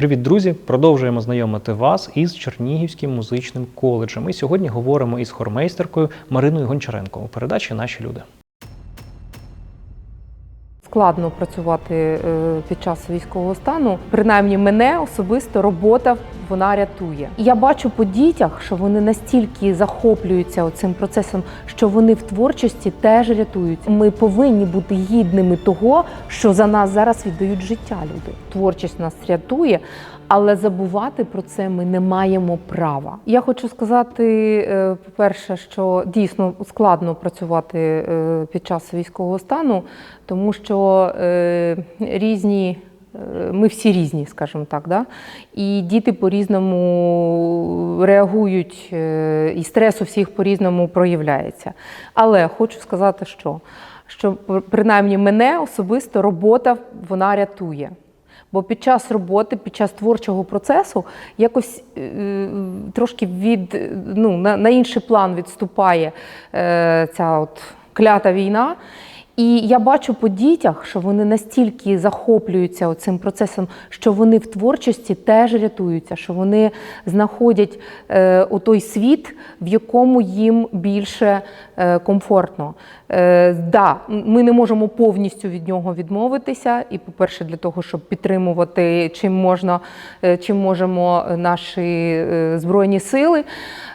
Привіт, друзі! Продовжуємо знайомити вас із Чернігівським музичним коледжем. І сьогодні говоримо із хормейстеркою Мариною Гончаренко у передачі Наші люди. Складно працювати е, під час військового стану. Принаймні, мене особисто робота вона рятує. І я бачу по дітях, що вони настільки захоплюються цим процесом, що вони в творчості теж рятуються. Ми повинні бути гідними того, що за нас зараз віддають життя люди. Творчість нас рятує. Але забувати про це ми не маємо права. Я хочу сказати, е, по-перше, що дійсно складно працювати е, під час військового стану, тому що е, різні. Ми всі різні, скажімо так, да? і діти по-різному реагують, і стрес у всіх по-різному проявляється. Але хочу сказати, що, що принаймні мене особисто робота вона рятує. Бо під час роботи, під час творчого процесу якось е, трошки від ну, на, на інший план відступає е, ця от клята війна. І я бачу по дітях, що вони настільки захоплюються цим процесом, що вони в творчості теж рятуються, що вони знаходять е, той світ, в якому їм більше е, комфортно. Е, да, ми не можемо повністю від нього відмовитися. І, по-перше, для того, щоб підтримувати чим можна, е, чим можемо наші е, збройні сили.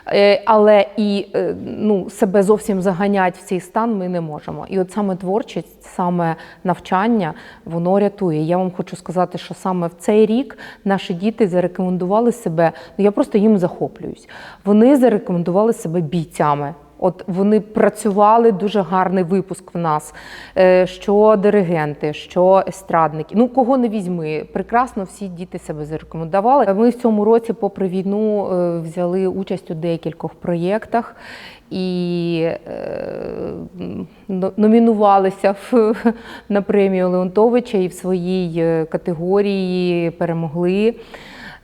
Е, Але і е, ну, себе зовсім заганять в цей стан ми не можемо. І от саме творчість, саме навчання, воно рятує. Я вам хочу сказати, що саме в цей рік наші діти зарекомендували себе. Ну я просто їм захоплююсь. Вони зарекомендували себе бійцями. От вони працювали дуже гарний випуск в нас. Е, Що диригенти, що естрадники. Ну кого не візьми, прекрасно всі діти себе зарекомендували. Ми в цьому році, попри війну, е, взяли участь у декількох проєктах і е, номінувалися на премію Леонтовича і в своїй категорії перемогли.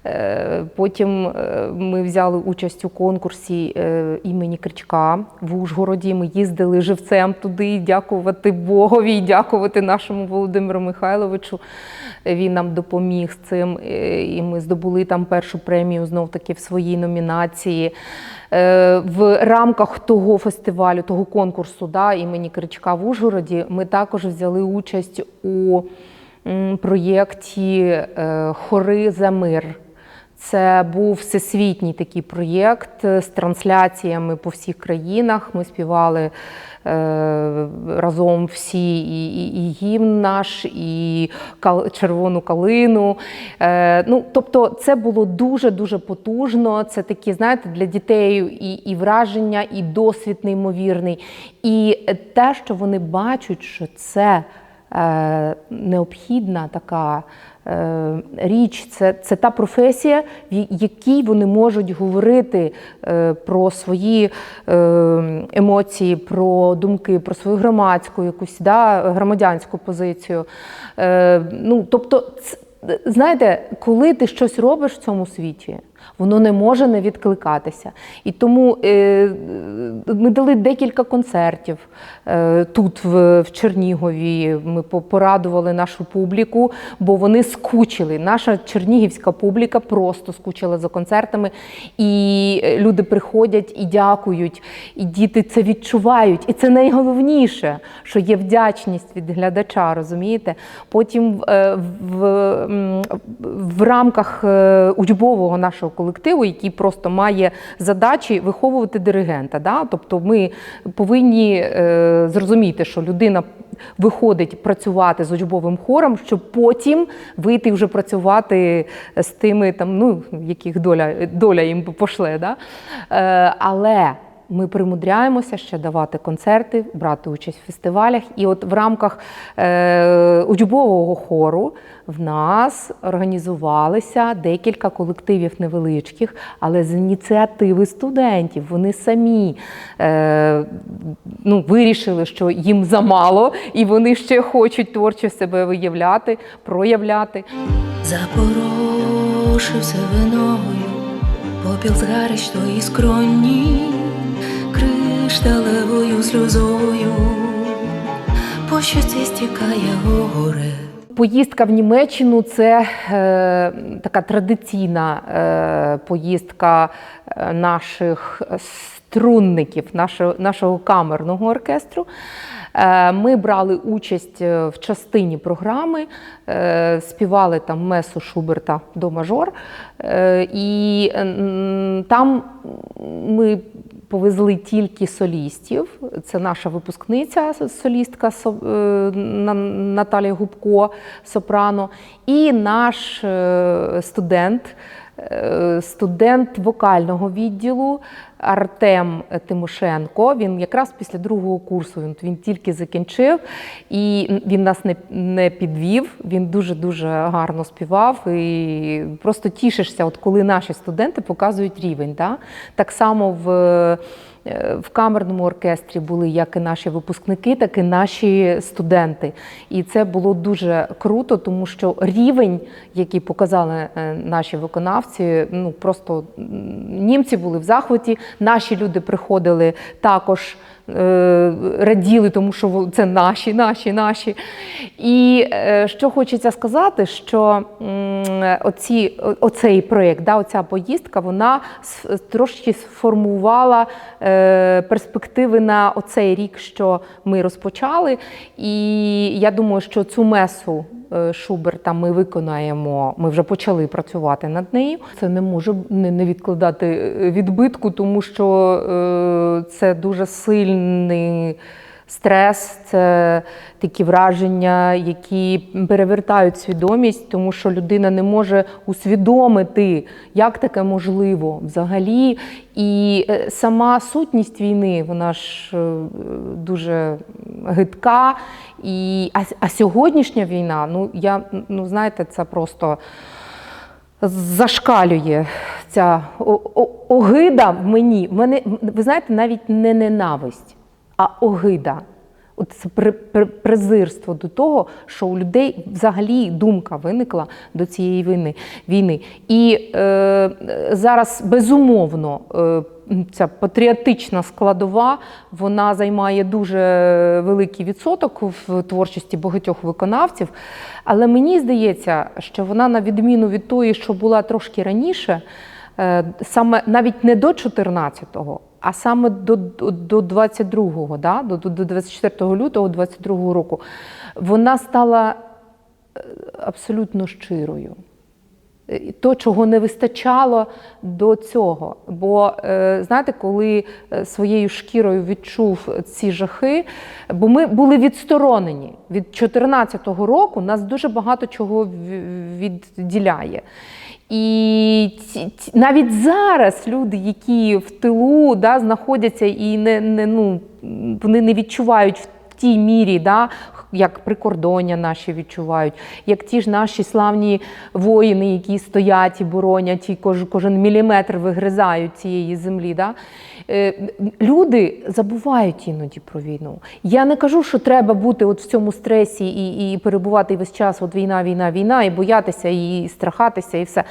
Е, Потім е, ми взяли участь у конкурсі е, імені Кричка в Ужгороді. Ми їздили живцем туди, дякувати Богові, дякувати нашому Володимиру Михайловичу. Він нам допоміг з цим, і ми здобули там першу премію знов таки в своїй номінації. В рамках того фестивалю, того конкурсу да, імені Кричка в Ужгороді, ми також взяли участь у проєкті Хори за мир. Це був всесвітній такий проєкт з трансляціями по всіх країнах. Ми співали е, разом всі і, і, і гімн наш, і кал, червону калину. Е, ну, тобто, це було дуже дуже потужно. Це такі, знаєте, для дітей і, і враження, і досвід неймовірний. І те, що вони бачать, що це е, необхідна така річ, це, це та професія, в якій вони можуть говорити е, про свої е, емоції, про думки, про свою громадську якусь да, громадянську позицію. Е, ну, тобто, знаєте, коли ти щось робиш в цьому світі, воно не може не відкликатися. І тому е, ми дали декілька концертів е, тут, в, в Чернігові. Ми порадували нашу публіку, бо вони скучили. Наша чернігівська публіка просто скучила за концертами. І е, люди приходять і дякують, і діти це відчувають. І це найголовніше, що є вдячність від глядача, розумієте? Потім в, м, в рамках учбового нашого колективу, який просто має задачі виховувати диригента. Да? Тобто ми повинні е, зрозуміти, що людина виходить працювати з учбовим хором, щоб потім вийти вже працювати з тими, там, ну, яких доля, доля їм пошле. Да? Е, але ми примудряємося ще давати концерти, брати участь в фестивалях. І от в рамках е, учбового хору в нас організувалися декілька колективів невеличких, але з ініціативи студентів. Вони самі е, ну, вирішили, що їм замало, і вони ще хочуть творчо себе виявляти, проявляти. Запорошився виною, попіл згарищ твої скроні, кришталевою сльозою по щоці стікає горе. Поїздка в Німеччину це е, така традиційна е, поїздка е, наших струнників, нашого, нашого камерного оркестру. Е, Ми брали участь е, в частині програми, е, співали там месу Шуберта до мажор. Е, І м, там ми повезли тільки солістів. Це наша випускниця, солістка со- е, Наталія Губко, сопрано, і наш е, студент, студент вокального відділу Артем Тимошенко. Він якраз після другого курсу він, він тільки закінчив, і він нас не, не підвів. Він дуже дуже гарно співав. І просто тішишся, от коли наші студенти показують рівень. Да? Так само в. Е, В камерному оркестрі були як і наші випускники, так і наші студенти. І це було дуже круто, тому що рівень, який показали е, наші виконавці, ну просто німці були в захваті. Наші люди приходили також. Е, Раділи, тому що це наші, наші, наші. І е, що хочеться сказати, що оці, оцей проєкт, да, оця поїздка, вона трошки сформувала е, перспективи на оцей рік, що ми розпочали. І я думаю, що цю месу Шуберта ми виконаємо. Ми вже почали працювати над нею. Це не може не, не відкладати е, відбитку, тому що е, це дуже сильний. Стрес це такі враження, які перевертають свідомість, тому що людина не може усвідомити, як таке можливо взагалі. І е, сама сутність війни, вона ж е, дуже гидка. І, а, а сьогоднішня війна, ну я ну знаєте, це просто зашкалює ця огида в мені. В мене, ви знаєте, навіть не ненависть, а огида. От це презирство до того, що у людей взагалі думка виникла до цієї війни. війни. І е, зараз безумовно е, ця патріотична складова вона займає дуже великий відсоток в творчості багатьох виконавців. Але мені здається, що вона, на відміну від тої, що була трошки раніше, саме навіть не до 14-го, а саме до, до, до 22-го, да? до, до- до 24 лютого 22-го року, вона стала е, абсолютно щирою. Е, То, чого не вистачало до цього. Бо е, знаєте, коли е, своєю шкірою відчув ці жахи, бо ми були відсторонені від 2014 року, нас дуже багато чого відділяє. І ці, ці- навіть зараз люди, які в тилу да, знаходяться і не, не, ну, вони не відчувають в тій мірі, да, як прикордоння наші відчувають, як ті ж наші славні воїни, які стоять і боронять, і кож, кожен міліметр вигризають цієї землі. Да? Е, Люди забувають іноді про війну. Я не кажу, що треба бути от в цьому стресі і, і перебувати весь час от війна, війна, війна, і боятися, і страхатися, і все.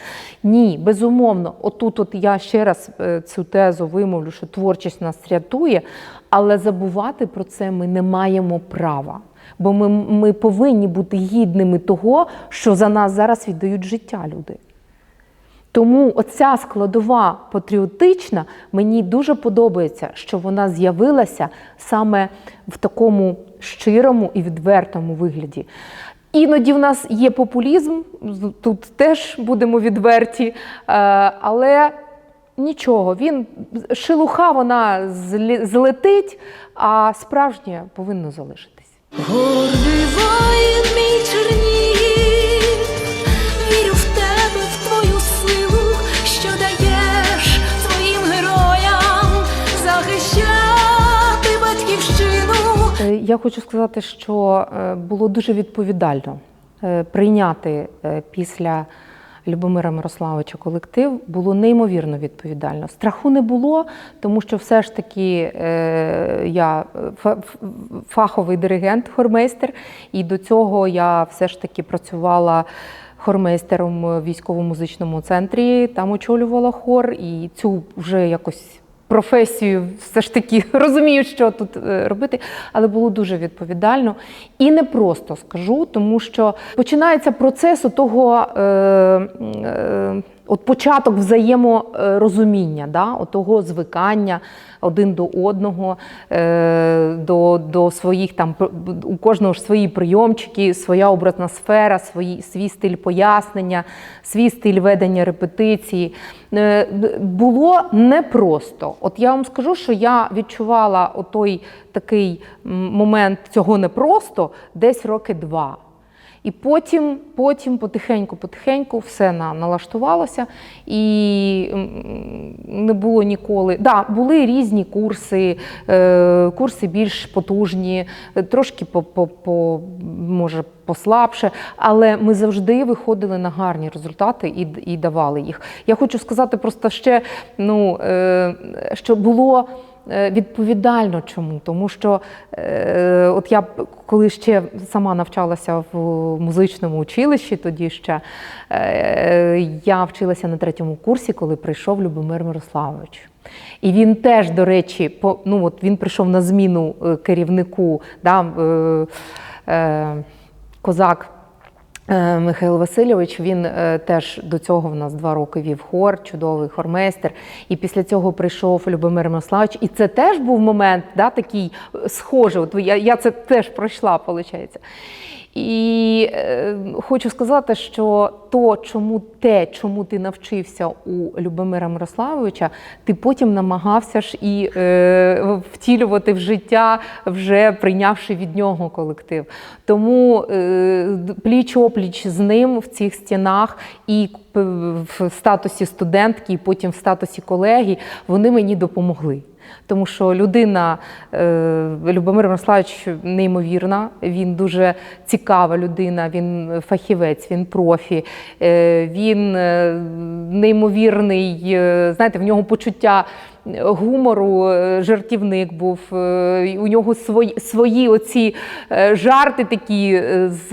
Ні, безумовно, отут от я ще раз е, цю тезу вимовлю, що творчість нас рятує, але забувати про це ми не маємо права. Бо ми, ми повинні бути гідними того, що за нас зараз віддають життя люди. Тому оця складова патріотична мені дуже подобається, що вона з'явилася саме в такому щирому і відвертому вигляді. Іноді в нас є популізм, тут теж будемо відверті, е, але нічого, він шелуха вона злетить, а справжнє повинно залишитись. Гордий воїн, мій вірю в тебе, в твою силу, що даєш своїм героям захищати батьківщину. Е, Я хочу сказати, що е, було дуже відповідально е, прийняти після Любомира Мирославовича колектив було неймовірно відповідально. Страху не було, тому що все ж таки е, я фаховий диригент, хормейстер, і до цього я все ж таки працювала хормейстером в військово-музичному центрі, там очолювала хор, і цю вже якось професію, все ж таки розумію, що тут е, робити, але було дуже відповідально і не просто скажу, тому що починається процес того. Е, е, От початок взаєморозуміння, да? от того звикання один до одного, е, до, до своїх там у кожного ж свої прийомчики, своя образна сфера, свої, свій стиль пояснення, свій стиль ведення репетиції. Е, Було непросто. От я вам скажу, що я відчувала отой такий момент цього непросто десь роки два. І потім, потім потихеньку, потихеньку все на, налаштувалося, і не було ніколи. Да, були різні курси, е, курси більш потужні, е, трошки по, по, по може послабше, але ми завжди виходили на гарні результати і, і давали їх. Я хочу сказати просто ще, ну, е, що було. Е, Відповідально чому? Тому що е, от я коли ще сама навчалася в музичному училищі, тоді ще е, я вчилася на третьому курсі, коли прийшов Любомир Мирославович. І він теж, до речі, по, ну, от він прийшов на зміну керівнику да, е, е, козак. Е, Михайло Васильович, він е, теж до цього в нас два роки вів хор, чудовий хормейстер. І після цього прийшов Любомир Мирославович. І це теж був момент, да, такий е, схожий. От я, я це теж пройшла, виходить. І е, хочу сказати, що то, чому те, чому ти навчився у Любомира Мирославовича, ти потім намагався ж і е, втілювати в життя, вже прийнявши від нього колектив. Тому е, пліч опліч з ним в цих стінах і в статусі студентки, і потім в статусі колеги, вони мені допомогли. Тому що людина е, Любомир Мирославович неймовірна, він дуже цікава людина, він фахівець, він профі, е, він е, неймовірний, знаєте, в нього почуття гумору, е, жартівник був. е, У нього свої, свої оці е, жарти такі з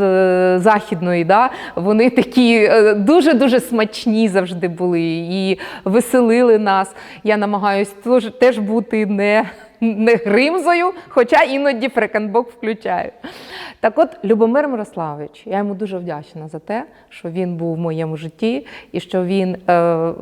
західної, да? вони такі дуже-дуже смачні завжди були і веселили нас. Я намагаюся теж бути не, не гримзою, хоча іноді фрекенбок включаю. Так от, Любомир Мирославович, я йому дуже вдячна за те, що він був в моєму житті і що він е,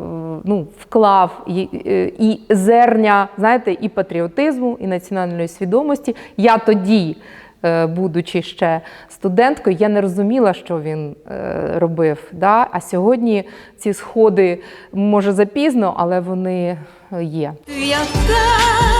ну, вклав і, е, і зерня, знаєте, і патріотизму, і національної свідомості. Я тоді, е, будучи ще студенткою, я не розуміла, що він е, робив. Да? А сьогодні ці сходи, може, запізно, але вони є. Яка